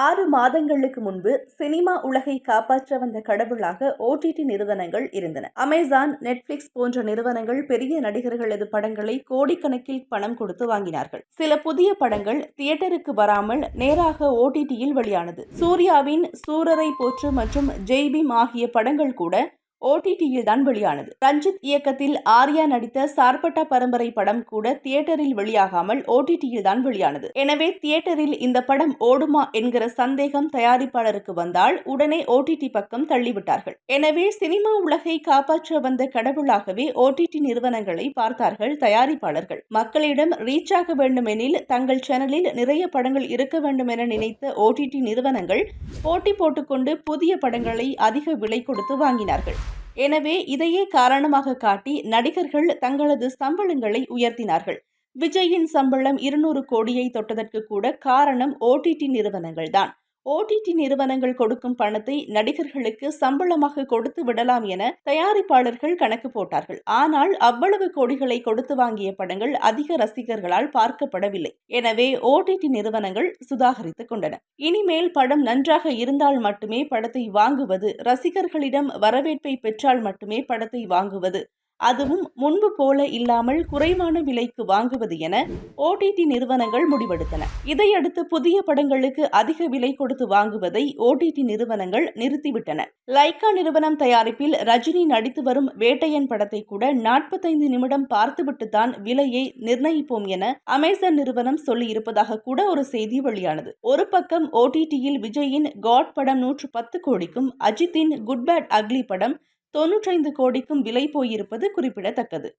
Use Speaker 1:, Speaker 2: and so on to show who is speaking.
Speaker 1: ஆறு மாதங்களுக்கு முன்பு சினிமா உலகை காப்பாற்ற வந்த கடவுளாக ஓடிடி நிறுவனங்கள் இருந்தன. அமேசான் நெட்ஃபிளிக்ஸ் போன்ற நிறுவனங்கள் பெரிய நடிகர்களது படங்களை கோடிக்கணக்கில் பணம் கொடுத்து வாங்கினார்கள். சில புதிய படங்கள் தியேட்டருக்கு வராமல் நேராக ஓடிடியில் வெளியானது. சூர்யாவின் சூரரை போற்று மற்றும் ஜெய்பீம் ஆகிய படங்கள் கூட ஓடிடியில் தான் வெளியானது. ரஞ்சித் இயக்கத்தில் ஆர்யா நடித்த சார்பட்டா பரம்பரை படம் கூட தியேட்டரில் வெளியாகாமல் ஓடிடியில் தான் வெளியானது. எனவே தியேட்டரில் இந்த படம் ஓடுமா என்கிற சந்தேகம் தயாரிப்பாளருக்கு வந்தால் உடனே ஓடிடி பக்கம் தள்ளிவிட்டார்கள். எனவே சினிமா உலகை காப்பாற்ற வந்த கடவுளாகவே ஓடிடி நிறுவனங்களை பார்த்தார்கள் தயாரிப்பாளர்கள். மக்களிடம் ரீச் ஆக வேண்டுமெனில் தங்கள் சேனலில் நிறைய படங்கள் இருக்க வேண்டும் என நினைத்த ஓடிடி நிறுவனங்கள் போட்டி போட்டுக்கொண்டு புதிய படங்களை அதிக விலை கொடுத்து வாங்கினார்கள். எனவே இதையே காரணமாக காட்டி நடிகர்கள் தங்களது சம்பளங்களை உயர்த்தினார்கள். விஜயின் சம்பளம் இருநூறு கோடியை தொட்டதற்கு கூட காரணம் ஓடிடி நிறுவனங்கள்தான். ஓடிடி நிறுவனங்கள் கொடுக்கும் பணத்தை நடிகர்களுக்கு சம்பளமாக கொடுத்து விடலாம் என தயாரிப்பாளர்கள் கணக்கு போட்டார்கள். ஆனால் அவ்வளவு கோடிகளை கொடுத்து வாங்கிய படங்கள் அதிக ரசிகர்களால் பார்க்கப்படவில்லை. எனவே ஓடிடி நிறுவனங்கள் சுதாகரித்துக் கொண்டன. இனிமேல் படம் நன்றாக இருந்தால் மட்டுமே படத்தை வாங்குவது ரசிகர்களிடம் வரவேற்பை பெற்றால் மட்டுமே படத்தை வாங்குவது அதுவும் முன்பு போல இல்லாமல் குறைவான விலைக்கு வாங்குவது என ஓடிடி நிறுவனங்கள் முடிவெடுத்தன. இதையடுத்து புதிய படங்களுக்கு அதிக விலை கொடுத்து வாங்குவதை ஓடிடி நிறுவனங்கள் நிறுத்திவிட்டன. லைக்கா நிறுவனம் தயாரிப்பில் ரஜினி நடித்து வரும் வேட்டையன் படத்தை கூட நாற்பத்தைந்து நிமிடம் பார்த்துவிட்டுத்தான் விலையை நிர்ணயிப்போம் என அமேசான் நிறுவனம் சொல்லி இருப்பதாக கூட ஒரு செய்தி வெளியானது. ஒரு பக்கம் ஓடிடியில் விஜயின் காட் படம் நூற்று பத்து கோடிக்கும் அஜித்தின் குட் பேட் அக்லி படம் தொன்னூற்றைந்து கோடிக்கும் விலை போயிருப்பது குறிப்பிடத்தக்கது.